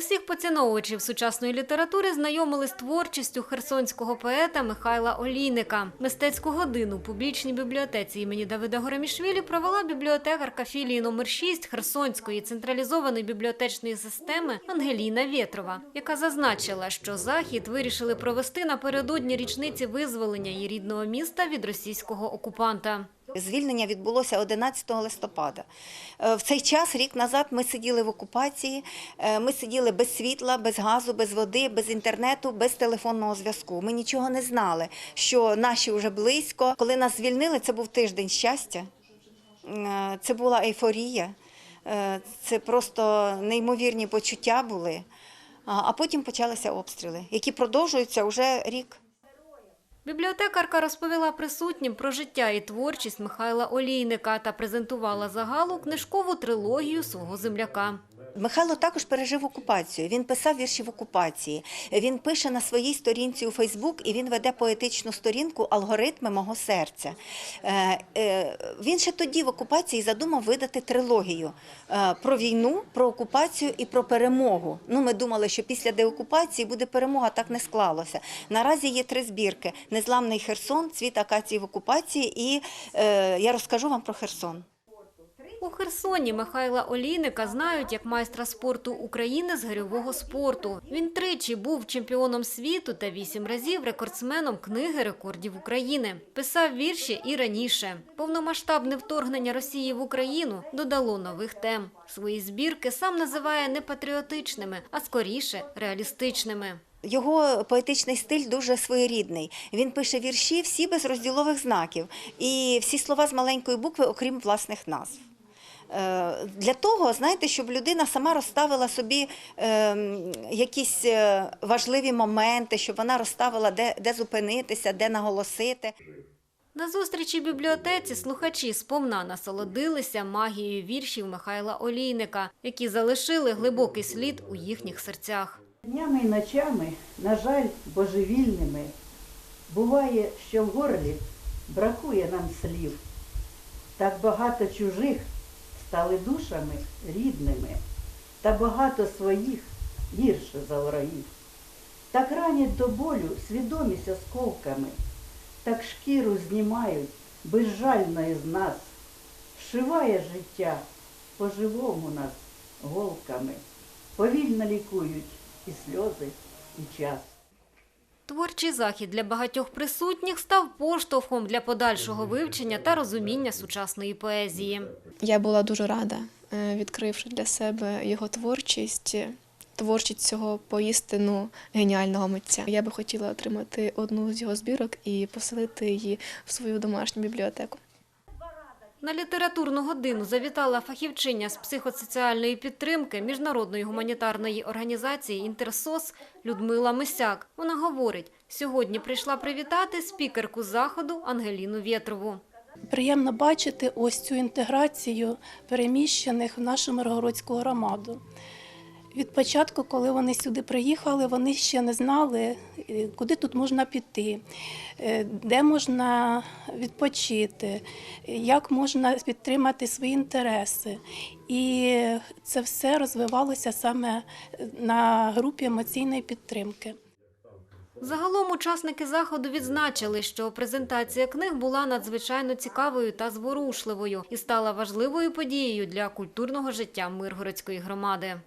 Усіх поціновувачів сучасної літератури знайомили з творчістю херсонського поета Михайла Олійника. Мистецьку годину у публічній бібліотеці імені Давида Горемішвілі провела бібліотекарка філії номер 6 Херсонської централізованої бібліотечної системи Ангеліна Вєтрова, яка зазначила, що захід вирішили провести напередодні річниці визволення її рідного міста від російського окупанта. Звільнення відбулося 11 листопада. Е, В цей час, рік назад, ми сиділи в окупації, е, ми сиділи без світла, без газу, без води, без інтернету, без телефонного зв'язку. Ми нічого не знали, що наші вже близько. Коли нас звільнили, це був тиждень щастя, Е, це була ейфорія, це просто неймовірні почуття були. А потім почалися обстріли, які продовжуються вже рік. Бібліотекарка розповіла присутнім про життя і творчість Михайла Олійника та презентувала загалу книжкову трилогію свого земляка. Михайло також пережив окупацію. Він писав вірші в окупації. Він пише на своїй сторінці у Фейсбук і він веде поетичну сторінку Алгоритми мого серця. Е, е, Він ще тоді в окупації задумав видати трилогію е, про війну, про окупацію і про перемогу. Ну, ми думали, що після деокупації буде перемога, так не склалося. Наразі є три збірки: Незламний Херсон, Цвіт акації в окупації, і я розкажу вам про Херсон. У Херсоні Михайла Олійника знають як майстра спорту України з гирьового спорту. Він тричі був чемпіоном світу та вісім разів рекордсменом книги рекордів України. Писав вірші і раніше. Повномасштабне вторгнення Росії в Україну додало нових тем. Свої збірки сам називає не патріотичними, а скоріше реалістичними. Його поетичний стиль дуже своєрідний. Він пише вірші всі без розділових знаків і всі слова з маленької букви, окрім власних назв. Е, Для того, знаєте, щоб людина сама розставила собі е, якісь е, важливі моменти, щоб вона розставила, де, де зупинитися, де наголосити. На зустрічі в бібліотеці слухачі сповна насолодилися магією віршів Михайла Олійника, які залишили глибокий слід у їхніх серцях. Днями і ночами, на жаль, божевільними, буває, що в горлі бракує нам слів. Так багато чужих стали душами рідними, та багато своїх гірше за ворогів. Так ранять до болю свідомість осколками, так шкіру знімають безжально із нас, Вшиває життя по-живому нас голками, повільно лікують і сльози, і час. Творчий захід для багатьох присутніх став поштовхом для подальшого вивчення та розуміння сучасної поезії. Я була дуже рада, е, відкривши для себе його творчість, творчість цього поістину геніального митця. Я би хотіла отримати одну з його збірок і поселити її в свою домашню бібліотеку. На літературну годину завітала фахівчиня з психосоціальної підтримки міжнародної гуманітарної організації «Інтерсос» Людмила Мисяк. Вона говорить, сьогодні прийшла привітати спікерку заходу Ангеліну Вєтрову. Приємно бачити ось цю інтеграцію переміщених в нашу Миргородську громаду. Від початку, коли вони сюди приїхали, вони ще не знали, е, куди тут можна піти, е, де можна відпочити, як можна підтримати свої інтереси. І це все розвивалося саме на групі емоційної підтримки. Загалом учасники заходу відзначили, що презентація книг була надзвичайно цікавою та зворушливою і стала важливою подією для культурного життя Миргородської громади.